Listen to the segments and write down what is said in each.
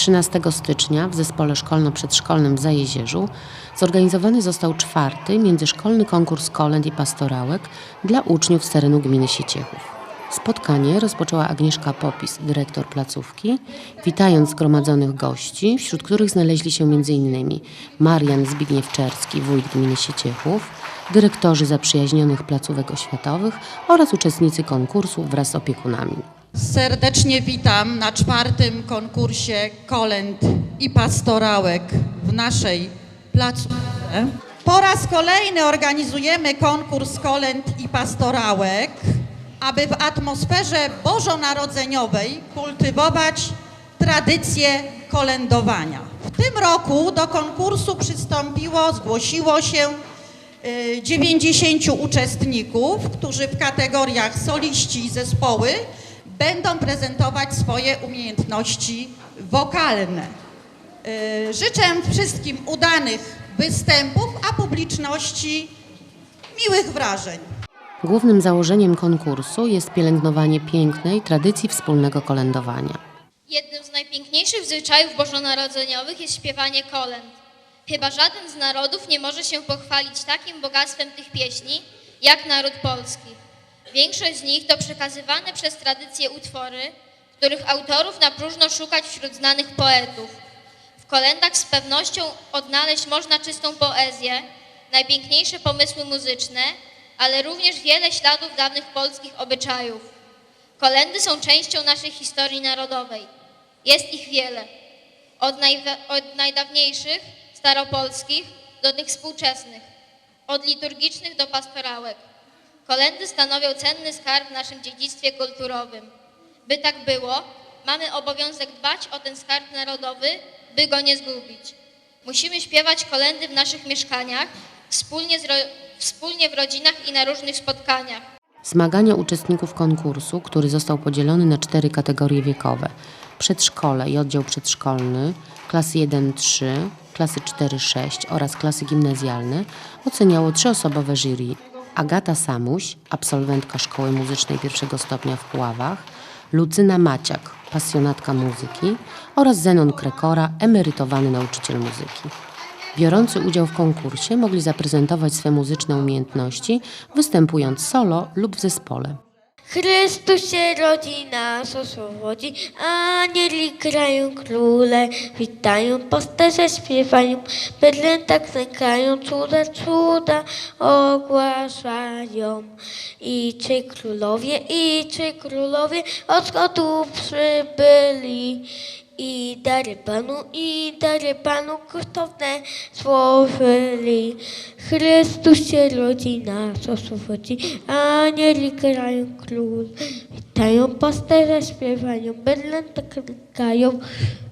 13 stycznia w zespole szkolno-przedszkolnym w Zajezierzu zorganizowany został czwarty międzyszkolny konkurs kolęd i pastorałek dla uczniów z terenu gminy Sieciechów. Spotkanie rozpoczęła Agnieszka Popis, dyrektor placówki, witając zgromadzonych gości, wśród których znaleźli się m.in. Marian Zbigniew-Czerski, wójt gminy Sieciechów, dyrektorzy zaprzyjaźnionych placówek oświatowych oraz uczestnicy konkursu wraz z opiekunami. Serdecznie witam na czwartym konkursie kolęd i pastorałek w naszej placówce. Po raz kolejny organizujemy konkurs kolęd i pastorałek, aby w atmosferze bożonarodzeniowej kultywować tradycję kolędowania. W tym roku do konkursu przystąpiło, zgłosiło się y, 90 uczestników, którzy w kategoriach soliści i zespoły będą prezentować swoje umiejętności wokalne. Y, Życzę wszystkim udanych występów, a publiczności miłych wrażeń. Głównym założeniem konkursu jest pielęgnowanie pięknej tradycji wspólnego kolędowania. Jednym z najpiękniejszych zwyczajów bożonarodzeniowych jest śpiewanie kolęd. Chyba żaden z narodów nie może się pochwalić takim bogactwem tych pieśni, jak naród polski. Większość z nich to przekazywane przez tradycję utwory, których autorów na próżno szukać wśród znanych poetów. W kolendach z pewnością odnaleźć można czystą poezję, najpiękniejsze pomysły muzyczne, ale również wiele śladów dawnych polskich obyczajów. Kolendy są częścią naszej historii narodowej. Jest ich wiele. Od, od najdawniejszych, staropolskich, do tych współczesnych. Od liturgicznych do pastorałek. Kolendy stanowią cenny skarb w naszym dziedzictwie kulturowym. By tak było, mamy obowiązek dbać o ten skarb narodowy, by go nie zgubić. Musimy śpiewać kolendy w naszych mieszkaniach, wspólnie, wspólnie w rodzinach i na różnych spotkaniach. Zmagania uczestników konkursu, który został podzielony na cztery kategorie wiekowe: przedszkole i oddział przedszkolny, klasy 1-3, klasy 4-6 oraz klasy gimnazjalne, oceniało trzyosobowe jury. Agata Samuś, absolwentka Szkoły Muzycznej pierwszego stopnia w Puławach, Lucyna Maciak, pasjonatka muzyki oraz Zenon Krekora, emerytowany nauczyciel muzyki. Biorący udział w konkursie mogli zaprezentować swe muzyczne umiejętności, występując solo lub w zespole. Chrystus się rodzi, nas oswobodzi, anieli grają króle, witają, pasterze śpiewają, bydlę tak znikają, cuda, cuda ogłaszają. I czy królowie, i czy królowie od skotu przybyli, i dary Panu, i dary Panu kosztowne złożyli. Chrystus się rodzi, nas oswobodzi, anieli grają król. Witają pasterze, śpiewają, bydlę tak klikają,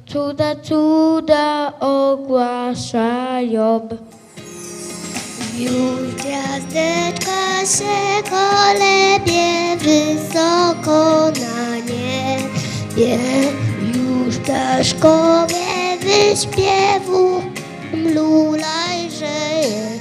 cuda, cuda ogłaszają. Już gwiazdeczka się kolebie wysoko na niebie. Już ptaszkowie wyśpiewu mlulaj, że.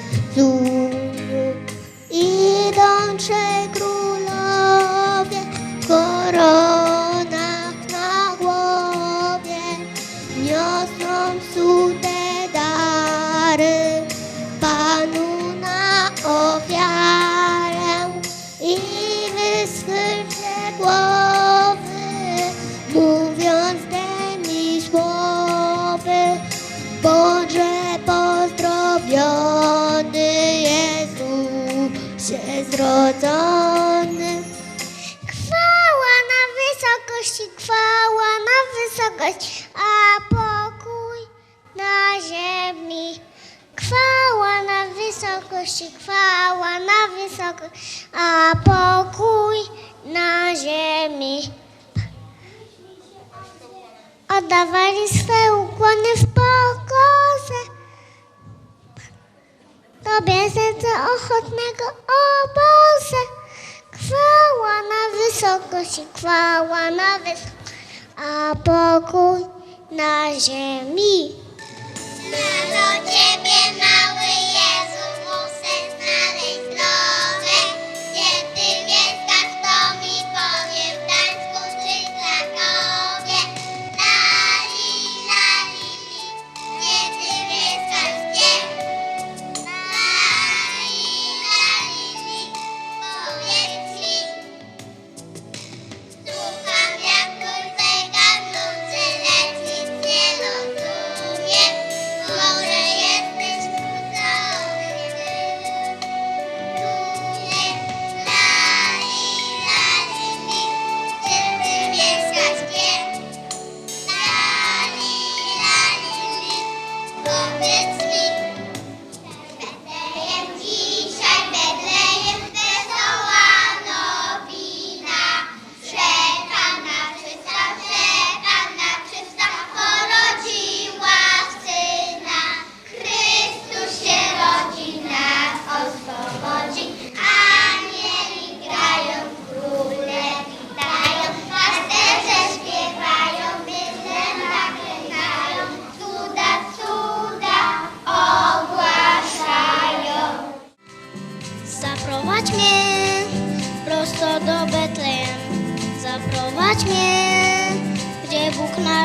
Jezusie zrodzony. Chwała na wysokości, chwała na wysokość, a pokój na ziemi. Chwała na wysokości, chwała na wysokość, a pokój na ziemi. Oddawali swe ukłony w Tobie serce ochotnego, o Boże. Chwała na wysokości, chwała na wysokości, a pokój na ziemi. Na Ciebie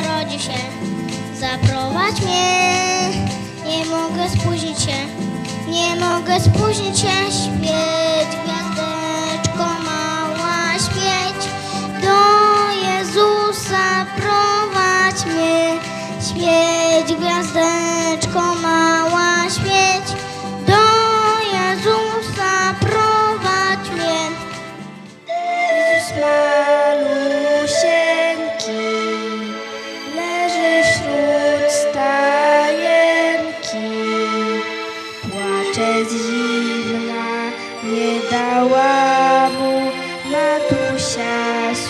narodzi się. Zaprowadź mnie, nie mogę spóźnić się. Nie mogę spóźnić się, świeć gwiazdeczko mała, świeć do Jezusa prowadź mnie. Świeć gwiazdeczko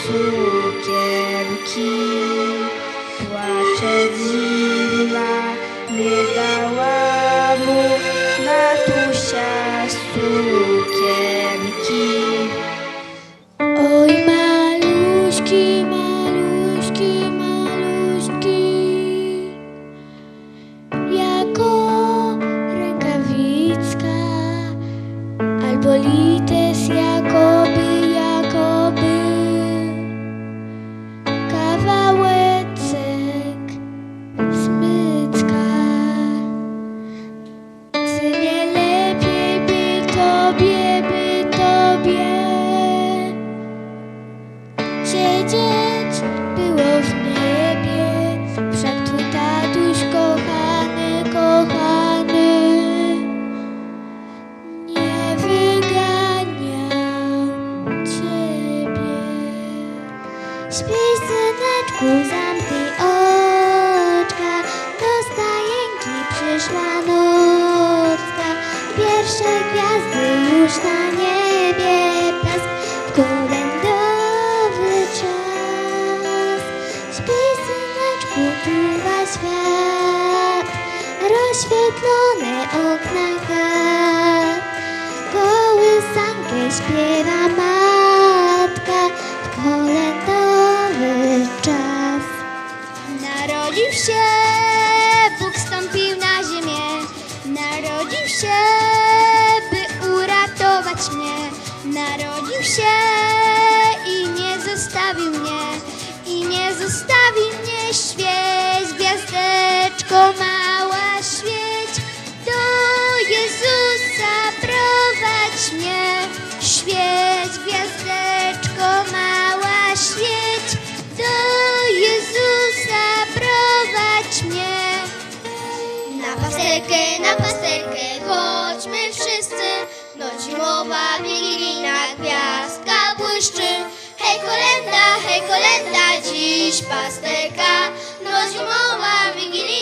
sukienki. Płacze z zimna, nie dała mu matusia sukienki. Oj maluśki, maluśki, space that goes on. I nie zostawi mnie świeć, gwiazdeczko mała świeć. Do Jezusa prowadź mnie, świeć, gwiazdeczko mała świeć. Do Jezusa prowadź mnie. Na pasterkę, na pasterkę, chodźmy wszyscy. Noc zimowa, wigilijna gwiazdka błyszczy. Hej kolenda, hej kolenda, dziś pasterka, noc gumowa, wigilia.